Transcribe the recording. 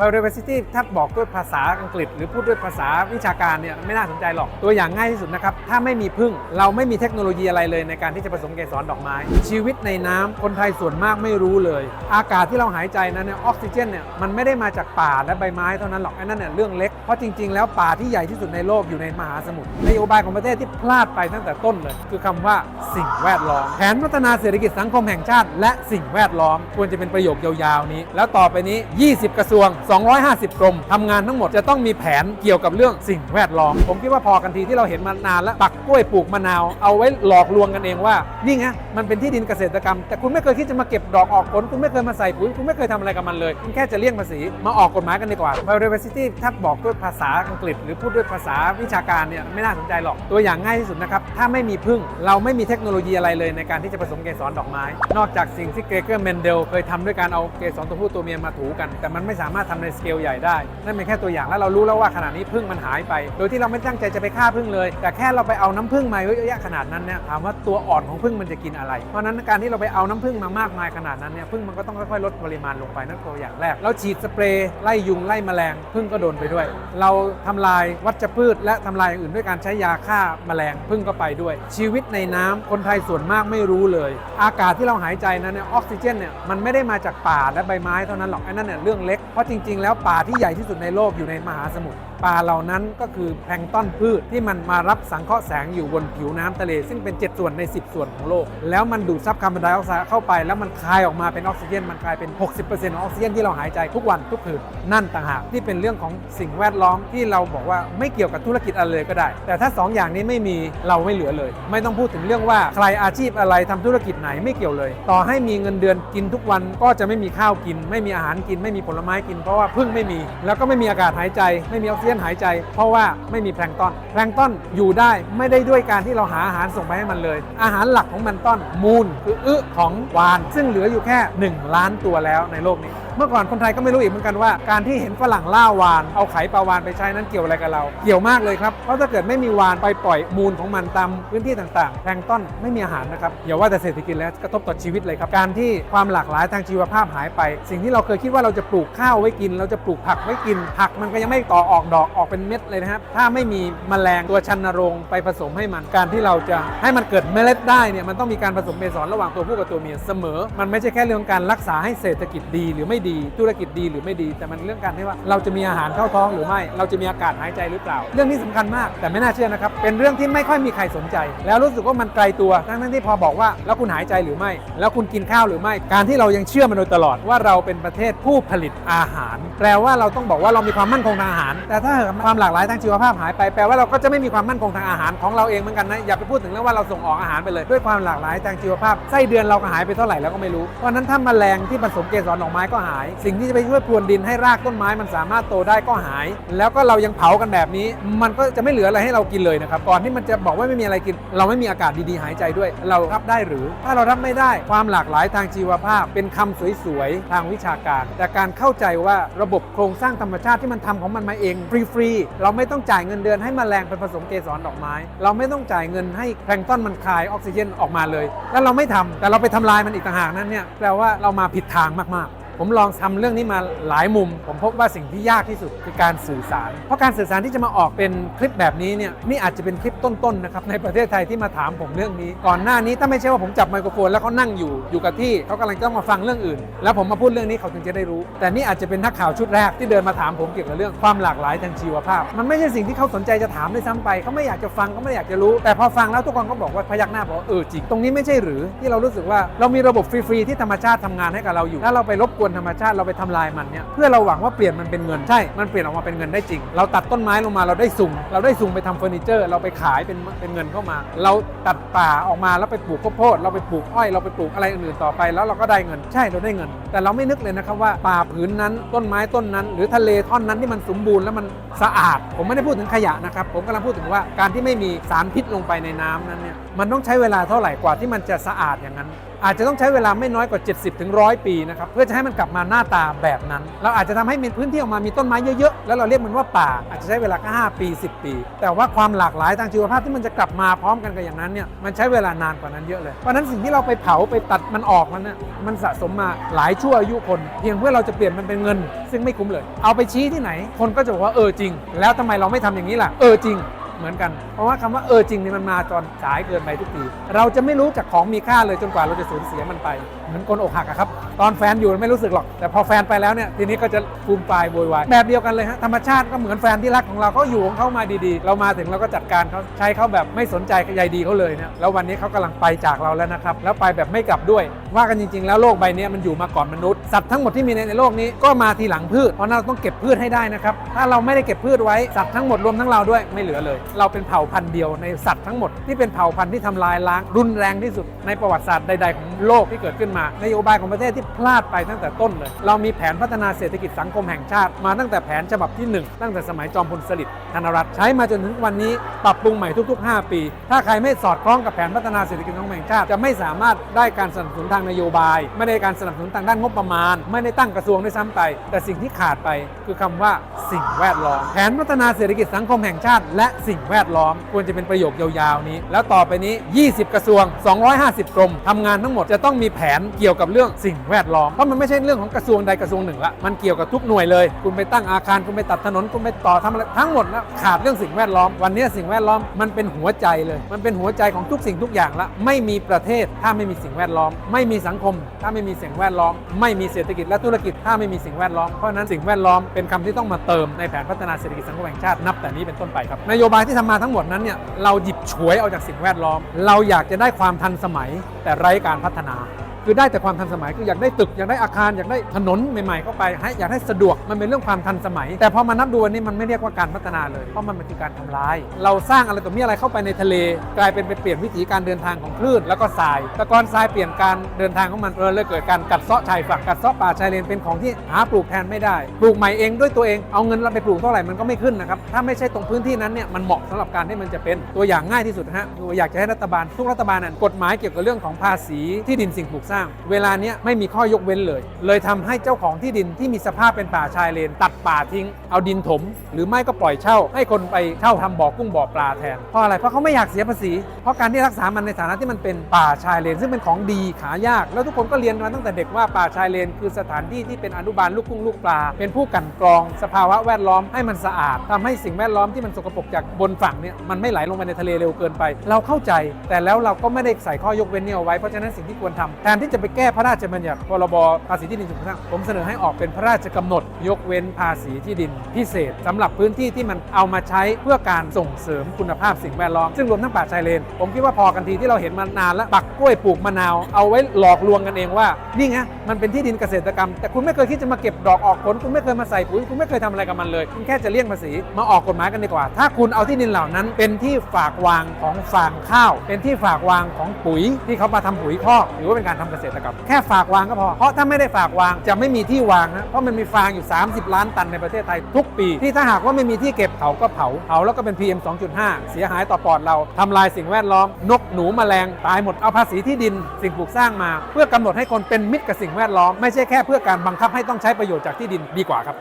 biodiversity ถ้าบอกด้วยภาษาอังกฤษ หรือพูดด้วยภาษาวิชาการเนี่ยไม่น่าสนใจหรอก ตัวอย่างง่ายที่สุดนะครับ ถ้าไม่มีพึ่งเราไม่มีเทคโนโลยีอะไรเลยในการที่จะผสมเกสรดอกไม้ ชีวิตในน้ำคนไทยส่วนมากไม่รู้เลย อากาศที่เราหายใจนั้นเนี่ยออกซิเจนเนี่ยมันไม่ได้มาจากป่าและใบไม้เท่านั้นหรอกไอ้นั่นเนี่ยเรื่องเล็กเพราะจริง ๆ แล้วป่าที่ใหญ่ที่สุดในโลกอยู่ในมหาสมุทรนโยบายของประเทศที่พลาดไปตั้งแต่ต้นเลย คือคำว่าสิ่งแวดล้อมแผนพัฒนาเศรษฐกิจสังคมแห่งชาติ และสิ่งแวดล้อมควรจะเป็นประโยคยาวๆนี้ แล้วต่อไปนี้ 20 กระทรวง250 กรมทำงานทั้งหมดจะต้องมีแผนเกี่ยวกับเรื่องสิ่งแวดล้อม ผมคิดว่าพอกันทีที่เราเห็นมานานแล้วปักกล้วยปลูกมะนาว เอาไว้หลอกลวงกันเองว่า นี่ไงมันเป็นที่ดินเกษตรกรรม แต่คุณไม่เคยคิดจะมาเก็บดอกออกผล คุณไม่เคยมาใส่ปุ๋ย คุณไม่เคยทำอะไรกับมันเลยคุณแค่จะเลี่ยงภาษี มาออกกฎหมายกันดีกว่า biodiversity ถ้าบอกด้วยภาษาอังกฤษ หรือพูดด้วยภาษาวิชาการเนี่ยไม่น่าสนใจหรอก ตัวอย่างง่ายที่สุดนะครับ ถ้าไม่มีพึ่งเราไม่มีเทคโนโลยีอะไรเลยในการที่จะผสมเกสรดอกไม้ นอกจากสิ่งที่เกรเกอร์เมนเดลเคยทำด้วยการเอาเกสรตัวผู้ตัวเมียมาถูกัน แต่มันไม่สามารถทำในสเกลใหญ่ได้ นั่นเป็นแค่ตัวอย่างแล้วเรารู้แล้วว่าขณะนี้พึ่งมันหายไป โดยที่เราไม่ตั้งใจจะไปฆ่าพึ่งเลย แต่แค่เราไปเอาน้ำพึ่งมาเยอะแยะขนาดนั้นเนี่ยถามว่าตัวอ่อนของพึ่งมันจะกินอะไร เพราะนั้นการที่เราไปเอาน้ำพึ่งมามากมายขนาดนั้นเนี่ยพึ่งมันก็ต้องค่อยๆลดปริมาณลงไปนั่นตัวอย่างแรกแล้วฉีดสเปรย์ไล่ยุงไล่แมลงพึ่งก็โดนไปด้วย เราทำลายวัชพืช และทำลายอย่างอื่นด้วยการใช้ยาฆ่าแมลงพึ่งก็ไปด้วย ชีวิตในน้ำคนไทยส่วนมากไม่รู้เลย อากาศที่เราหายใจนั้นเนี่ยออกซิเจนเนี่ยมันไม่ได้มาจากป่าและใบไม้เท่านั้นหรอกไอ้นั่นเนี่ยเรื่องเล็กเพราะจริง ๆ แล้วป่าที่ใหญ่ที่สุดในโลกอยู่ในมหาสมุทร ปลาเหล่านั้นก็คือแพลงต้นพืชที่มันมารับสังเคราะห์แสงอยู่บนผิวน้ำทะเล ซึ่งเป็น 7 ส่วนใน 10 ส่วนของโลก แล้วมันดูดซับคาร์บอนไดออกไซด์เข้าไป แล้วมันคายออกมาเป็นออกซิเจนมันกลายเป็น 60%ของออกซิเจนที่เราหายใจทุกวันทุกคืนนั่นต่างหากที่เป็นเรื่องของสิ่งแวดล้อมที่เราบอกว่าไม่เกี่ยวกับธุรกิจอะไรเลยก็ได้ แต่ถ้า 2 อย่างนี้ไม่มีเราไม่เหลือเลย ไม่ต้องพูดถึงเรื่องว่าใครอาชีพอะไรทำธุรกิจไหนไม่เกี่ยวเลย ต่อให้มีเงินเดือนกินทุกวันก็จะไม่มีข้าวกิน ไม่มีอาหารกิน ไม่มีผลไม้กินเพราะว่าพึ่งไม่มี แล้วก็ไม่มีอากาศหายใจไม่มีออกซิเจนหายใจ เพราะว่าไม่มีแพลงต้อนแพลงต้อนอยู่ได้ไม่ได้ด้วยการที่เราหาอาหารส่งไปให้มันเลย อาหารหลักของมันต้อนมูลคืออึของวาน ซึ่งเหลืออยู่แค่ 1 ล้านตัวแล้วในโลกนี้เมื่อก่อนคนไทยก็ไม่รู้อีกเหมือนกันว่า การที่เห็นฝรั่งล่าวาน เอาไข่ปลาวานไปใช้นั้นเกี่ยวอะไรกับเรา เกี่ยวมากเลยครับ เพราะถ้าเกิดไม่มีวานไปปล่อยมูลของมันตามพื้นที่ต่างๆ แพลงต้นไม่มีอาหารนะครับอย่าว่าแต่เศรษฐกิจแล้วกระทบต่อชีวิตเลยครับ การที่ความหลากหลายทางชีวภาพหายไป สิ่งที่เราเคยคิดว่าเราจะปลูกข้าวไว้กิน เราจะปลูกผักไว้กิน ผักมันก็ยังไม่ต่อออกดอกออกเป็นเม็ดเลยนะครับ ถ้าไม่มีแมลงตัวชันนรงไปผสมให้มัน การที่เราจะให้มันเกิดเมล็ดได้เนี่ยมันต้องมีการผสมเกสรระหว่างตัวผู้กับตัวเมียเสมอ มันไม่ใช่แค่เรื่องการรักษาให้เศรษฐกิจดีหรือไม่ดีธุรกิจดีหรือไม่ดี แต่มันเรื่องการที่ว่าเราจะมีอาหารเข้าท้องหรือไม่ เราจะมีอากาศหายใจหรือเปล่า เรื่องนี้สำคัญมาก แต่ไม่น่าเชื่อนะครับ เป็นเรื่องที่ไม่ค่อยมีใครสนใจ แล้วรู้สึกว่ามันไกลตัว ทั้งที่พอบอกว่าแล้วคุณหายใจหรือไม่ แล้วคุณกินข้าวหรือไม่ การที่เรายังเชื่อมันโดยตลอดว่าเราเป็นประเทศผู้ผลิตอาหาร แปลว่าเราต้องบอกว่าเรามีความมั่นคงทางอาหาร แต่ถ้าความหลากหลายทางชีวภาพหายไปแปลว่าเราก็จะไม่มีความมั่นคงทางอาหารของเราเองเหมือนกันนะอย่าไปพูดถึงเรื่องว่าเราส่งออกอาหารไปเลยด้วยความหลากหลายทางชีวภาพไส้เดือนเราก็หายไปเท่าไหร่แล้วก็ไม่รู้เพราะฉะนั้นถ้าแมลงที่ผสมเกสรดอกไม้ก็หาย สิ่งที่จะไปช่วยพรวนดินให้รากต้นไม้มันสามารถโตได้ก็หาย แล้วก็เรายังเผากันแบบนี้ มันก็จะไม่เหลืออะไรให้เรากินเลยนะครับก่อนที่มันจะบอกว่าไม่มีอะไรกิน เราไม่มีอากาศดีๆหายใจด้วย เรารับได้หรือ ถ้าเรารับไม่ได้ความหลากหลายทางชีวภาพ เป็นคำสวยๆทางวิชาการ แต่การเข้าใจว่าระบบโครงสร้างธรรมชาติที่มันทำของมันมาเองฟรีๆเราไม่ต้องจ่ายเงินเดือนให้แมลงไปผสมเกสรดอกไม้ เราไม่ต้องจ่ายเงินให้แพลงต้นมันคายออกซิเจนออกมาเลย แล้วเราไม่ทำแต่เราไปทำลายมันอีกต่างหากนั้นเนี่ยแปลว่าเรามาผิดทางมากๆ ผมลองทำเรื่องนี้มาหลายมุม ผมพบว่าสิ่งที่ยากที่สุดคือการสื่อสาร เพราะการสื่อสารที่จะมาออกเป็นคลิปแบบนี้เนี่ยนี่อาจจะเป็นคลิปต้นๆนะครับในประเทศไทยที่มาถามผมเรื่องนี้ ก่อนหน้านี้ถ้าไม่ใช่ว่าผมจับไมโครโฟนแล้วเขานั่งอยู่อยู่กับที่เขากำลังต้องมาฟังเรื่องอื่น แล้วผมมาพูดเรื่องนี้เขาถึงจะได้รู้ แต่นี่อาจจะเป็นนักข่าวชุดแรกที่เดินมาถามผมเกี่ยวกับเรื่องความหลากหลายทางชีวภาพ มันไม่ใช่สิ่งที่เขาสนใจจะถามด้วยซ้ำไปเขาไม่อยากจะฟังเขาไม่อยากจะรู้ แต่พอฟังแล้วทุกคนก็บอกว่าพยักหน้าบอกเออจริงตรงนี้ไม่ใช่หรือที่เรารู้สึกว่าเรามีระบบฟรีๆที่ธรรมชาติทำงานให้กับเราอยู่ถ้าเราไปรบกวนธรรมชาติเราไปทำลายมันเนี่ยเพื่อเราหวังว่าเปลี่ยนมันเป็นเงินใช่ มันเปลี่ยนออกมาเป็นเงินได้จริง เราตัดต้นไม้ลงมาเราได้สุ่มเราได้สุ่มไปทำเฟอร์นิเจอร์ เราไปขายเป็นเป็นเงินเข้ามา เราตัดป่าออกมาแล้วไปปลูกข้าวโพดเราไปปลูกอ้อยเราไปปลูกอะไรอื่นๆต่อไปแล้วเราก็ได้เงิน ใช่เราได้เงิน แต่เราไม่นึกเลยนะครับว่าป่าผืนนั้นต้นไม้ต้นนั้น หรือทะเลท่อนนั้นที่มันสมบูรณ์แล้วมันสะอาด ผมไม่ได้พูดถึงขยะนะครับผมกำลังพูดถึงว่าการที่ไม่มีสารพิษลงไปในน้ำนั้นเนี่ยมันต้องใช้เวลาเท่าไหร่กว่าที่มันจะสะอาดอย่างนั้น อาจจะต้องใช้เวลาไม่น้อยกว่า 70ถึง100ปีนะครับเพื่อจะให้มันกลับมาหน้าตาแบบนั้น เราอาจจะทำให้มีพื้นที่ออกมามีต้นไม้เยอะๆ แล้วเราเรียกมันว่าป่า อาจจะใช้เวลาแค่5ปี 10 ปี แต่ว่าความหลากหลายทางชีวภาพที่มันจะกลับมาพร้อมกันกับอย่างนั้นเนี่ยมันใช้เวลานานกว่านั้นเยอะเลยเพราะนั้นสิ่งที่เราไปเผาไปตัดมันออกมันเนี่ยมันสะสมมาหลายชั่วอายุคน เพียงเพื่อเราจะเปลี่ยนมันเป็นเงิน ซึ่งไม่คุ้มเลย เอาไปชี้ที่ไหน คนก็จะบอกว่าเออจริง แล้วทำไมเราไม่ทำอย่างนี้ล่ะเออจริง เหมือนกัน เพราะว่าคำว่าเออจริงนี่มันมาจนสายเกินไปทุกที เราจะไม่รู้จากของมีค่าเลยจนกว่าเราจะสูญเสียมันไป เหมือนคนอกหักครับ ตอนแฟนอยู่ไม่รู้สึกหรอก แต่พอแฟนไปแล้วเนี่ยทีนี้ก็จะฟูมปลายโวยวายแบบเดียวกันเลยฮะธรรมชาติก็เหมือนแฟนที่รักของเราเขาอยู่ของเขามาดีๆ เรามาถึงเราก็จัดการเขาใช้เขาแบบไม่สนใจใยดีเขาเลยเนี่ยแล้ววันนี้เขากำลังไปจากเราแล้วนะครับแล้วไปแบบไม่กลับด้วย ว่ากันจริง ๆ แล้วโลกใบนี้มันอยู่มาก่อนมนุษย์สัตว์ทั้งหมดที่มีในในโลกนี้ก็มาทีหลังพืชเพราะเราต้องเก็บพืชให้ได้นะครับถ้าเราไม่ได้เก็บพืชไว้สัตว์ทั้งหมดรวมทั้งเราด้วยไม่เหลือเลยเราเป็นเผ่าพันธุ์เดียวในสัตว์ทั้งหมดที่เป็นเผ่าพันธุ์ที่ทำลายล้าง รุนแรงที่สุดในประวัติศาสตร์ใด ๆ ของโลกที่เกิดขึ้นมา นโยบายของประเทศที่พลาดไปตั้งแต่ต้นเลย เรามีแผนพัฒนาเศรษฐกิจสังคมแห่งชาติมาตั้งแต่แผนฉบับที่ 1 ตั้งแต่สมัยจอมพลสฤษดิ์ธนรัตน์ใช้มาจนถึงวันนี้ปรับปรุงใหม่ทุก ๆ 5 ปี ถ้าใครไม่สอดคล้องกับแผนพัฒนาเศรษฐกิจสังคมแห่งชาติจะไม่สามารถได้การสนับสนุนทางนโยบาย ไม่ได้การสนับสนุนทางด้านงบประมาณ ไม่ได้ตั้งกระทรวงด้วยซ้ำไป แต่สิ่งที่ขาดไปคือคำว่าสิ่งแวดล้อมแผนพัฒนาเศรษฐกิจสังคมแห่งชาติ และสิ่งแวดล้อม ควรจะเป็นประโยคยาวๆนี้ แล้วต่อไปนี้ 20 กระทรวง 250 กรมทำงานทั้งหมดจะต้องมีแผนเกี่ยวกับเรื่องสิ่งแวดล้อม เพราะมันไม่ใช่เรื่องของกระทรวงใดกระทรวงหนึ่งละ มันเกี่ยวกับทุกหน่วยเลย คุณไปตั้งอาคาร คุณไปตัดถนน คุณไปต่อทำอะไร ทั้งหมดนะขาดเรื่องสิ่งแวดล้อม วันนี้สิ่งแวดล้อมมันเป็นหัวใจเลย มันเป็นหัวใจของทุกสิ่งทุกอย่างละ ไม่มีประเทศถ้าไม่มีสิ่งแวดล้อม ไม่มีสังคม ถ้าไม่มีสิ่งแวดล้อม ไม่มีเศรษฐกิจและธุรกิจ ถ้าไม่มีสิ่งแวดล้อม เพราะนั้นสิ่งแวดล้อมเป็นคำที่ต้องมาเติมในแผนพัฒนาเศรษฐกิจสังคมแห่งชาตินับแต่นี้เป็นต้นไปครับนโยบายที่ทำมาทั้งหมดนั้นเนี่ยเราหยิบฉวยเอาจากสิ่งแวดล้อม เราอยากจะได้ความทันสมัยแต่ไร้การพัฒนา คือได้แต่ความทันสมัยคืออยากได้ตึกอยากได้อาคารอยากได้ถนนใหม่ๆเข้าไปให้อยากได้สะดวกมันเป็นเรื่องความทันสมัย แต่พอมานับดูวันนี้มันไม่เรียกว่าการพัฒนาเลยเพราะมันเป็นการทำลาย เราสร้างอะไรต่อมีอะไรเข้าไปในทะเล กลายเป็นไปเปลี่ยนวิถีการเดินทางของคลื่นแล้วก็ทรายต่ก่อนทรายเปลี่ยนการเดินทางของมันเออเลยเกิดการกัดเซาะชายฝั่งกัดเซาะป่าชายเลนเป็นของที่หาปลูกแทนไม่ได้ ปลูกใหม่เองด้วยตัวเองเอาเงินเราไปปลูกเท่าไหร่มันก็ไม่ขึ้นนะครับถ้าไม่ใช่ตรงพื้นที่นั้นเนี่ยมันเหมาะสำหรับการที่มันจะเป็นตัวอย่างง่ายที่สุดฮะคืออยากจะให้รัฐบาลทุกรัฐบาลน่ะกฎหมายเกี่ยวกับเรื่องของภาษีที่ดินสิ่งปลูกสร้าง เวลาเนี้ยไม่มีข้อยกเว้นเลย เลยทำให้เจ้าของที่ดินที่มีสภาพเป็นป่าชายเลน ตัดป่าทิ้ง เอาดินถม หรือไม่ก็ปล่อยเช่า ให้คนไปเช่าทำบ่อกุ้งบ่อปลาแทน เพราะอะไร เพราะเขาไม่อยากเสียภาษี เพราะการที่รักษามันในฐานะที่มันเป็นป่าชายเลน ซึ่งเป็นของดีขายาก แล้วทุกคนก็เรียนมาตั้งแต่เด็กว่าป่าชายเลน คือสถานที่ที่เป็นอนุบาลลูกกุ้งลูกปลา เป็นผู้กันกรอง สภาวะแวดล้อมให้มันสะอาดทำให้สิ่งแวดล้อมที่มันสกปรกจากบนฝั่งเนี่ยมันไม่ไหลลงไปในทะเลเร็วเกินไป เราเข้าใจ แต่แล้วเราก็ไม่ได้ใส่ข้อยกเว้นนี้เอาไว้เพราะฉะนั้นสิ่งที่ควรทำแทนที่จะไปแก้พระราชบัญญัติพรบภาษีที่ดินสิ่งปลูกสร้างผมเสนอให้ออกเป็นพระราชกำหนด ยกเว้นภาษีที่ดินพิเศษสำหรับพื้นที่ที่มันเอามาใช้เพื่อการส่งเสริมคุณภาพสิ่งแวดล้อมซึ่งรวมทั้งป่าชายเลน ผมคิดว่าพอกันทีที่เราเห็นมานานแล้วปักกล้วยปลูกมะนาวเอาไว้หลอกลวงกันเองว่านี่ไงมันเป็นที่ดินเกษตรกรรม แต่คุณไม่เคยคิดจะมาเก็บดอกออกผลคุณไม่เคยมาใส่ปุ๋ยคุณไม่เคยทำอะไรกับมันเลยคุณแค่จะเลี่ยงภาษีมาออกกฎหมายกันดีกว่า ถ้าคุณเอาที่ดินเหล่านั้น เป็นที่ฝากวางของฟางข้าว เป็นที่ฝากวางของปุ๋ยที่เขามาทำปุ๋ยคอกหรือว่าเป็นการทำเกษตรกรรมแค่ฝากวางก็พอ เพราะถ้าไม่ได้ฝากวางจะไม่มีที่วางนะเพราะมันมีฟางอยู่ 30 ล้านตันในประเทศไทยทุกปี ที่ถ้าหากว่าไม่มีที่เก็บเผาก็เผาเผาแล้วก็เป็น PM 2.5 เสียหายต่อปอดเราทำลายสิ่งแวดล้อม นกหนูแมลงตายหมดเอาภาษีที่ดิน สิ่งปลูกสร้างมา เพื่อกำหนดให้คนเป็นมิตรกับสิ่งแวดล้อมไม่ใช่แค่เพื่อการบังคับให้ต้องใช้ประโยชน์จากที่ดินดีกว่าครับ